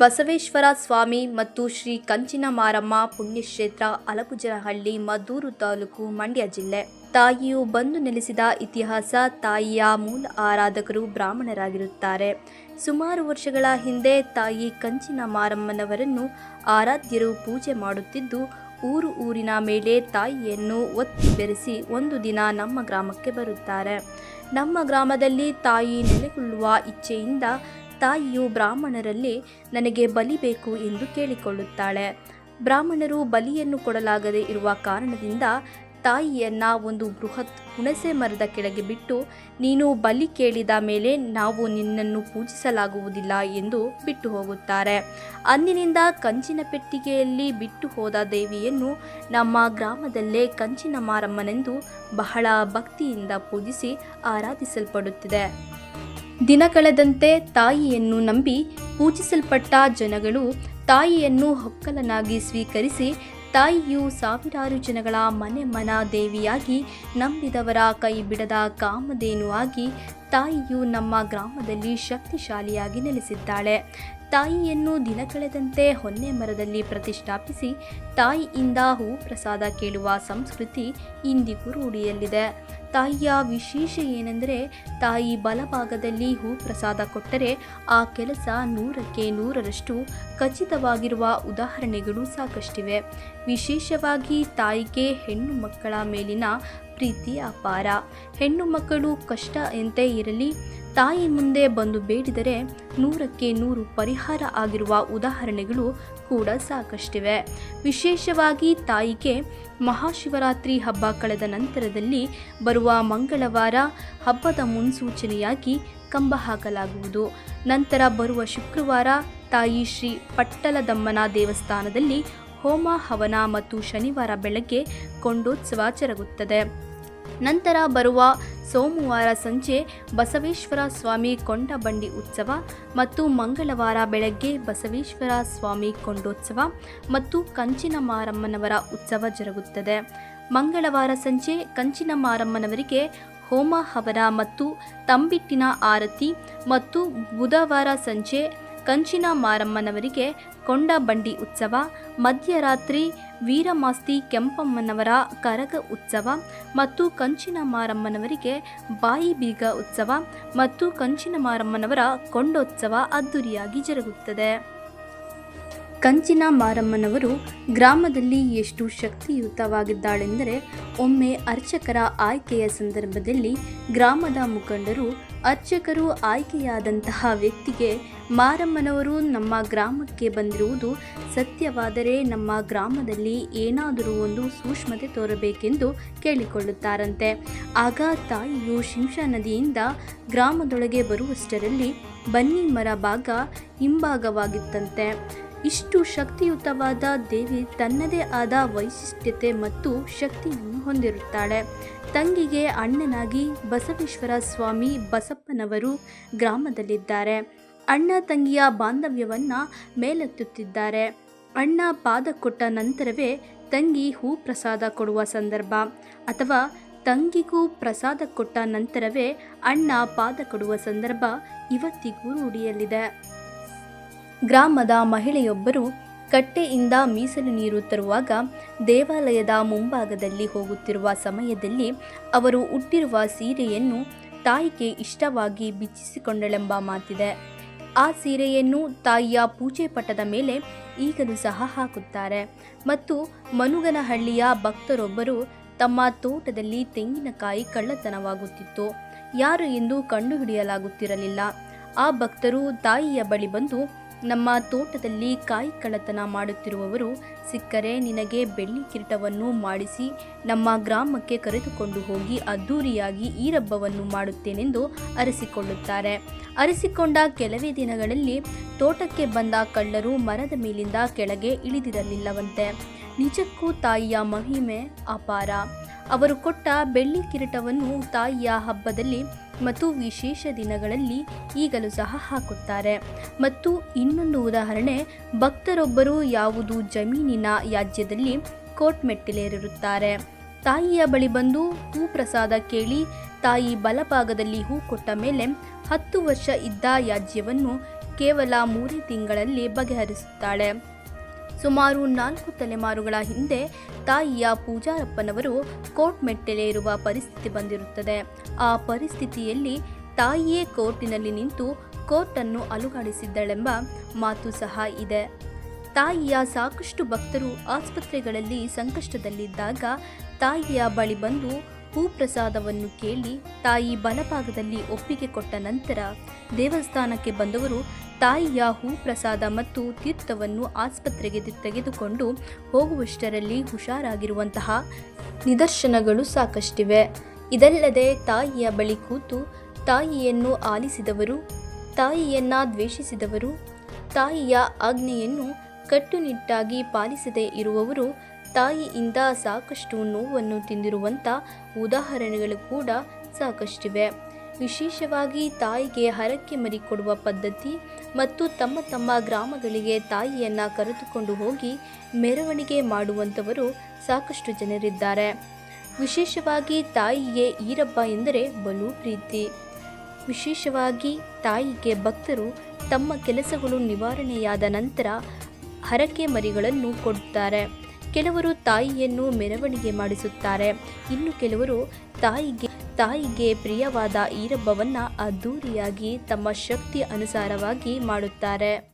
ಬಸವೇಶ್ವರ ಸ್ವಾಮಿ ಮತ್ತು ಶ್ರೀ ಕಂಚಿನ ಮಾರಮ್ಮ ಪುಣ್ಯಕ್ಷೇತ್ರ ಅಲಪುಜನಹಳ್ಳಿ ಮದ್ದೂರು ತಾಲೂಕು ಮಂಡ್ಯ ಜಿಲ್ಲೆ. ತಾಯಿಯು ಬಂದು ನೆಲೆಸಿದ ಇತಿಹಾಸ ತಾಯಿಯ ಮೂಲ ಆರಾಧಕರು ಬ್ರಾಹ್ಮಣರಾಗಿರುತ್ತಾರೆ. ಸುಮಾರು ವರ್ಷಗಳ ಹಿಂದೆ ತಾಯಿ ಕಂಚಿನ ಮಾರಮ್ಮನವರನ್ನು ಆರಾಧ್ಯರು ಪೂಜೆ ಮಾಡುತ್ತಿದ್ದು, ಊರು ಊರಿನ ಮೇಲೆ ತಾಯಿಯನ್ನು ಒತ್ತಿ ಬೆರೆಸಿ ಒಂದು ದಿನ ನಮ್ಮ ಗ್ರಾಮಕ್ಕೆ ಬರುತ್ತಾರೆ. ನಮ್ಮ ಗ್ರಾಮದಲ್ಲಿ ತಾಯಿ ನೆಲೆಗೊಳ್ಳುವ ಇಚ್ಛೆಯಿಂದ ತಾಯಿಯು ಬ್ರಾಹ್ಮಣರಲ್ಲಿ ನನಗೆ ಬಲಿ ಬೇಕು ಎಂದು ಕೇಳಿಕೊಳ್ಳುತ್ತಾಳೆ. ಬ್ರಾಹ್ಮಣರು ಬಲಿಯನ್ನು ಕೊಡಲಾಗದೆ ಇರುವ ಕಾರಣದಿಂದ ತಾಯಿಯನ್ನ ಒಂದು ಬೃಹತ್ ಹುಣಸೆ ಮರದ ಕೆಳಗೆ ಬಿಟ್ಟು ನೀನು ಬಲಿ ಕೇಳಿದ ಮೇಲೆ ನಾವು ನಿನ್ನನ್ನು ಪೂಜಿಸಲಾಗುವುದಿಲ್ಲ ಎಂದು ಬಿಟ್ಟು ಹೋಗುತ್ತಾರೆ. ಅಂದಿನಿಂದ ಕಂಚಿನ ಪೆಟ್ಟಿಗೆಯಲ್ಲಿ ಬಿಟ್ಟು ಹೋದ ದೇವಿಯನ್ನು ನಮ್ಮ ಗ್ರಾಮದಲ್ಲೇ ಕಂಚಿನ ಮಾರಮ್ಮನೆಂದು ಬಹಳ ಭಕ್ತಿಯಿಂದ ಪೂಜಿಸಿ ಆರಾಧಿಸಲ್ಪಡುತ್ತಿದೆ. ದಿನ ಕಳೆದಂತೆ ತಾಯಿಯನ್ನು ನಂಬಿ ಪೂಜಿಸಲ್ಪಟ್ಟ ಜನಗಳು ತಾಯಿಯನ್ನು ಹೊಕ್ಕಲನಾಗಿ ಸ್ವೀಕರಿಸಿ ತಾಯಿಯು ಸಾವಿರಾರು ಜನಗಳ ಮನೆ ಮನ ದೇವಿಯಾಗಿ ನಂಬಿದವರ ಕೈ ಬಿಡದ ಕಾಮಧೇನು ಆಗಿ ತಾಯಿಯು ನಮ್ಮ ಗ್ರಾಮದಲ್ಲಿ ಶಕ್ತಿಶಾಲಿಯಾಗಿ ನೆಲೆಸಿದ್ದಾಳೆ. ತಾಯಿಯನ್ನು ದಿನ ಕಳೆದಂತೆ ಹೊನ್ನೆ ಮರದಲ್ಲಿ ಪ್ರತಿಷ್ಠಾಪಿಸಿ ತಾಯಿಯಿಂದ ಹೂ ಪ್ರಸಾದ ಕೇಳುವ ಸಂಸ್ಕೃತಿ ಇಂದಿಗೂ ರೂಢಿಯಲ್ಲಿದೆ. ತಾಯಿಯ ವಿಶೇಷ ಏನೆಂದರೆ, ತಾಯಿ ಬಲಭಾಗದಲ್ಲಿ ಹೂ ಪ್ರಸಾದ ಕೊಟ್ಟರೆ ಆ ಕೆಲಸ ನೂರಕ್ಕೆ ನೂರರಷ್ಟು ಖಚಿತವಾಗಿರುವ ಉದಾಹರಣೆಗಳು ಸಾಕಷ್ಟಿವೆ. ವಿಶೇಷವಾಗಿ ತಾಯಿಗೆ ಹೆಣ್ಣು ಮಕ್ಕಳ ಮೇಲಿನ ಪ್ರೀತಿ ಅಪಾರ. ಹೆಣ್ಣು ಮಕ್ಕಳು ಕಷ್ಟ ಎಂತೆ ಇರಲಿ, ತಾಯಿ ಮುಂದೆ ಬಂದು ಬೇಡಿದರೆ ನೂರಕ್ಕೆ ನೂರು ಪರಿಹಾರ ಆಗಿರುವ ಉದಾಹರಣೆಗಳು ಕೂಡ ಸಾಕಷ್ಟಿವೆ. ವಿಶೇಷವಾಗಿ ತಾಯಿಗೆ ಮಹಾಶಿವರಾತ್ರಿ ಹಬ್ಬ ಕಳೆದ ನಂತರದಲ್ಲಿ ಬರುವ ಮಂಗಳವಾರ ಹಬ್ಬದ ಮುನ್ಸೂಚನೆಯಾಗಿ ಕಂಬ ಹಾಕಲಾಗುವುದು. ನಂತರ ಬರುವ ಶುಕ್ರವಾರ ತಾಯಿ ಶ್ರೀ ಪಟ್ಟಲದಮ್ಮನ ದೇವಸ್ಥಾನದಲ್ಲಿ ಹೋಮ, ಹವನ ಮತ್ತು ಶನಿವಾರ ಬೆಳಗ್ಗೆ ಕೊಂಡೋತ್ಸವ ಜರುಗುತ್ತದೆ. ನಂತರ ಬರುವ ಸೋಮವಾರ ಸಂಜೆ ಬಸವೇಶ್ವರ ಸ್ವಾಮಿ ಕೊಂಡಬಂಡಿ ಉತ್ಸವ ಮತ್ತು ಮಂಗಳವಾರ ಬೆಳಗ್ಗೆ ಬಸವೇಶ್ವರ ಸ್ವಾಮಿ ಕೊಂಡೋತ್ಸವ ಮತ್ತು ಕಂಚಿನ ಮಾರಮ್ಮನವರ ಉತ್ಸವ ಜರುಗುತ್ತದೆ. ಮಂಗಳವಾರ ಸಂಜೆ ಕಂಚಿನ ಮಾರಮ್ಮನವರಿಗೆ ಹೋಮ ಹವನ ಮತ್ತು ತಂಬಿಟ್ಟಿನ ಆರತಿ ಮತ್ತು ಬುಧವಾರ ಸಂಜೆ ಕಂಚಿನ ಮಾರಮ್ಮನವರಿಗೆ ಕೊಂಡಬಂಡಿ ಉತ್ಸವ, ಮಧ್ಯರಾತ್ರಿ ವೀರಮಾಸ್ತಿ ಕೆಂಪಮ್ಮನವರ ಕರಗ ಉತ್ಸವ ಮತ್ತು ಕಂಚಿನ ಮಾರಮ್ಮನವರಿಗೆ ಬಾಯಿ ಬೀಗ ಉತ್ಸವ ಮತ್ತು ಕಂಚಿನ ಮಾರಮ್ಮನವರ ಕೊಂಡೋತ್ಸವ ಅದ್ದೂರಿಯಾಗಿ ಜರುಗುತ್ತದೆ. ಕಂಚಿನ ಮಾರಮ್ಮನವರು ಗ್ರಾಮದಲ್ಲಿ ಎಷ್ಟು ಶಕ್ತಿಯುತವಾಗಿದ್ದಾಳೆಂದರೆ, ಒಮ್ಮೆ ಅರ್ಚಕರ ಆಯ್ಕೆಯ ಸಂದರ್ಭದಲ್ಲಿ ಗ್ರಾಮದ ಮುಖಂಡರು ಅರ್ಚಕರು ಆಯ್ಕೆಯಾದಂತಹ ವ್ಯಕ್ತಿಗೆ ಮಾರಮ್ಮನವರು ನಮ್ಮ ಗ್ರಾಮಕ್ಕೆ ಬಂದಿರುವುದು ಸತ್ಯವಾದರೆ ನಮ್ಮ ಗ್ರಾಮದಲ್ಲಿ ಏನಾದರೂ ಒಂದು ಸೂಕ್ಷ್ಮತೆ ತೋರಬೇಕೆಂದು ಕೇಳಿಕೊಳ್ಳುತ್ತಾರಂತೆ. ಆಗ ತಾಯಿಯು ಶಿಂಷಾ ನದಿಯಿಂದ ಗ್ರಾಮದೊಳಗೆ ಬರುವಷ್ಟರಲ್ಲಿ ಬನ್ನಿ ಮರ ಭಾಗ ಹಿಂಭಾಗವಾಗಿತ್ತಂತೆ. ಇಷ್ಟು ಶಕ್ತಿಯುತವಾದ ದೇವಿ ತನ್ನದೇ ಆದ ವೈಶಿಷ್ಟ್ಯತೆ ಮತ್ತು ಶಕ್ತಿಯನ್ನು ಹೊಂದಿರುತ್ತಾಳೆ. ತಂಗಿಗೆ ಅಣ್ಣನಾಗಿ ಬಸವೇಶ್ವರ ಸ್ವಾಮಿ ಬಸಪ್ಪನವರು ಗ್ರಾಮದಲ್ಲಿದ್ದಾರೆ. ಅಣ್ಣ ತಂಗಿಯ ಬಾಂಧವ್ಯವನ್ನು ಮೇಲೆತ್ತುತ್ತಿದ್ದಾರೆ. ಅಣ್ಣ ಪಾದ ಕೊಟ್ಟ ನಂತರವೇ ತಂಗಿ ಹೂ ಪ್ರಸಾದ ಕೊಡುವ ಸಂದರ್ಭ. ಅಥವಾ ತಂಗಿಗೂ ಪ್ರಸಾದ ಕೊಟ್ಟ ನಂತರವೇ ಅಣ್ಣ ಪಾದ ಕೊಡುವ ಸಂದರ್ಭ ಇವತ್ತಿಗೂ ರೂಢಿಯಲ್ಲಿದೆ. ಗ್ರಾಮದ ಮಹಿಳೆಯೊಬ್ಬರು ಕಟ್ಟೆಯಿಂದ ಮೀಸಲು ನೀರು ತರುವಾಗ ದೇವಾಲಯದ ಮುಂಭಾಗದಲ್ಲಿ ಹೋಗುತ್ತಿರುವ ಸಮಯದಲ್ಲಿ ಅವರು ಉಟ್ಟಿರುವ ಸೀರೆಯನ್ನು ತಾಯಿಗೆ ಇಷ್ಟವಾಗಿ ಬಿಚ್ಚಿಸಿಕೊಂಡಳೆಂಬ ಮಾತಿದೆ. ಆ ಸೀರೆಯನ್ನು ತಾಯಿಯ ಪೂಜೆ ಪಟದ ಮೇಲೆ ಈಗಲೂ ಸಹ ಹಾಕುತ್ತಾರೆ. ಮತ್ತು ಮನುಗನಹಳ್ಳಿಯ ಭಕ್ತರೊಬ್ಬರು ತಮ್ಮ ತೋಟದಲ್ಲಿ ತೆಂಗಿನಕಾಯಿ ಕಳ್ಳತನವಾಗುತ್ತಿತ್ತು. ಯಾರು ಎಂದು ಕಂಡುಹಿಡಿಯಲಾಗುತ್ತಿರಲಿಲ್ಲ. ಆ ಭಕ್ತರು ತಾಯಿಯ ಬಳಿ ಬಂದು ನಮ್ಮ ತೋಟದಲ್ಲಿ ಕಾಯಿ ಕಳ್ಳತನ ಮಾಡುತ್ತಿರುವವರು ಸಿಕ್ಕರೆ ನಿನಗೆ ಬೆಳ್ಳಿ ಕಿರೀಟವನ್ನು ಮಾಡಿಸಿ ನಮ್ಮ ಗ್ರಾಮಕ್ಕೆ ಕರೆದುಕೊಂಡು ಹೋಗಿ ಅದ್ದೂರಿಯಾಗಿ ಈ ಹಬ್ಬವನ್ನು ಮಾಡುತ್ತೇನೆಂದು ಅರಸಿಕೊಳ್ಳುತ್ತಾರೆ. ಅರಸಿಕೊಂಡ ಕೆಲವೇ ದಿನಗಳಲ್ಲಿ ತೋಟಕ್ಕೆ ಬಂದ ಕಳ್ಳರು ಮರದ ಮೇಲಿಂದ ಕೆಳಗೆ ಇಳಿದಿರಲಿಲ್ಲವಂತೆ. ನಿಜಕ್ಕೂ ತಾಯಿಯ ಮಹಿಮೆ ಅಪಾರ. ಅವರು ಕೊಟ್ಟ ಬೆಳ್ಳಿ ಕಿರೀಟವನ್ನು ತಾಯಿಯ ಹಬ್ಬದಲ್ಲಿ ಮತ್ತು ವಿಶೇಷ ದಿನಗಳಲ್ಲಿ ಈಗಲೂ ಸಹ ಹಾಕುತ್ತಾರೆ. ಮತ್ತು ಇನ್ನೊಂದು ಉದಾಹರಣೆ, ಭಕ್ತರೊಬ್ಬರು ಯಾವುದು ಜಮೀನಿನ ಯಾಜ್ಯದಲ್ಲಿ ಕೋಟ್ ಮೆಟ್ಟಿಲೇರಿರುತ್ತಾರೆ ತಾಯಿಯ ಬಳಿ ಬಂದು ಹೂ ಪ್ರಸಾದ ಕೇಳಿ, ತಾಯಿ ಬಲಭಾಗದಲ್ಲಿ ಹೂ ಕೊಟ್ಟ ಮೇಲೆ ಹತ್ತು ವರ್ಷ ಇದ್ದ ಯಾಜ್ಯವನ್ನು ಕೇವಲ ಮೂರೇ ತಿಂಗಳಲ್ಲಿ ಬಗೆಹರಿಸುತ್ತಾಳೆ. ಸುಮಾರು ನಾಲ್ಕು ತಲೆಮಾರುಗಳ ಹಿಂದೆ ತಾಯಿಯ ಪೂಜಾರಪ್ಪನವರು ಕೋರ್ಟ್ ಮೆಟ್ಟಲೇರುವ ಪರಿಸ್ಥಿತಿ ಬಂದಿರುತ್ತದೆ. ಆ ಪರಿಸ್ಥಿತಿಯಲ್ಲಿ ತಾಯಿಯೇ ಕೋರ್ಟಿನಲ್ಲಿ ನಿಂತು ಕೋರ್ಟನ್ನು ಅಲುಗಾಡಿಸಿದ್ದಳೆಂಬ ಮಾತು ಸಹ ಇದೆ. ತಾಯಿಯ ಸಾಕಷ್ಟು ಭಕ್ತರು ಆಸ್ಪತ್ರೆಗಳಲ್ಲಿ ಸಂಕಷ್ಟದಲ್ಲಿದ್ದಾಗ ತಾಯಿಯ ಬಳಿ ಬಂದು ಹೂಪ್ರಸಾದವನ್ನು ಕೇಳಿ ತಾಯಿ ಬಲಭಾಗದಲ್ಲಿ ಒಪ್ಪಿಗೆ ಕೊಟ್ಟ ನಂತರ ದೇವಸ್ಥಾನಕ್ಕೆ ಬಂದವರು ತಾಯಿಯ ಹೂಪ್ರಸಾದ ಮತ್ತು ತೀರ್ಥವನ್ನು ಆಸ್ಪತ್ರೆಗೆ ತೆಗೆದುಕೊಂಡು ಹೋಗುವಷ್ಟರಲ್ಲಿ ಹುಷಾರಾಗಿರುವಂತಹ ನಿದರ್ಶನಗಳು ಸಾಕಷ್ಟಿವೆ. ಇದಲ್ಲದೆ ತಾಯಿಯ ಬಳಿ ಕೂತು ತಾಯಿಯನ್ನು ಆಲಿಸಿದವರು, ತಾಯಿಯನ್ನು ದ್ವೇಷಿಸಿದವರು, ತಾಯಿಯ ಆಜ್ಞೆಯನ್ನು ಕಟ್ಟುನಿಟ್ಟಾಗಿ ಪಾಲಿಸದೇ ಇರುವವರು ತಾಯಿಯಿಂದ ಸಾಕಷ್ಟು ನೋವನ್ನು ತಿಂದಿರುವಂಥ ಉದಾಹರಣೆಗಳು ಕೂಡ ಸಾಕಷ್ಟಿವೆ. ವಿಶೇಷವಾಗಿ ತಾಯಿಗೆ ಹರಕೆ ಮರಿ ಕೊಡುವ ಪದ್ಧತಿ ಮತ್ತು ತಮ್ಮ ತಮ್ಮ ಗ್ರಾಮಗಳಿಗೆ ತಾಯಿಯನ್ನು ಕರೆದುಕೊಂಡು ಹೋಗಿ ಮೆರವಣಿಗೆ ಮಾಡುವಂಥವರು ಸಾಕಷ್ಟು ಜನರಿದ್ದಾರೆ. ವಿಶೇಷವಾಗಿ ತಾಯಿಗೆ ಈರಬ್ಬ ಎಂದರೆ ಬಲು ಪ್ರೀತಿ. ವಿಶೇಷವಾಗಿ ತಾಯಿಗೆ ಭಕ್ತರು ತಮ್ಮ ಕೆಲಸಗಳು ನಿವಾರಣೆಯಾದ ನಂತರ ಹರಕೆ ಮರಿಗಳನ್ನು ಕೊಡುತ್ತಾರೆ. ಕೆಲವರು ತಾಯಿಯನ್ನು ಮೆರವಣಿಗೆ ಮಾಡಿಸುತ್ತಾರೆ. ಇನ್ನು ಕೆಲವರು ತಾಯಿಗೆ ತಾಯಿಗೆ ಪ್ರಿಯವಾದ ಈರಬ್ಬವನ್ನು ಅದ್ದೂರಿಯಾಗಿ ತಮ್ಮ ಶಕ್ತಿ ಅನುಸಾರವಾಗಿ ಮಾಡುತ್ತಾರೆ.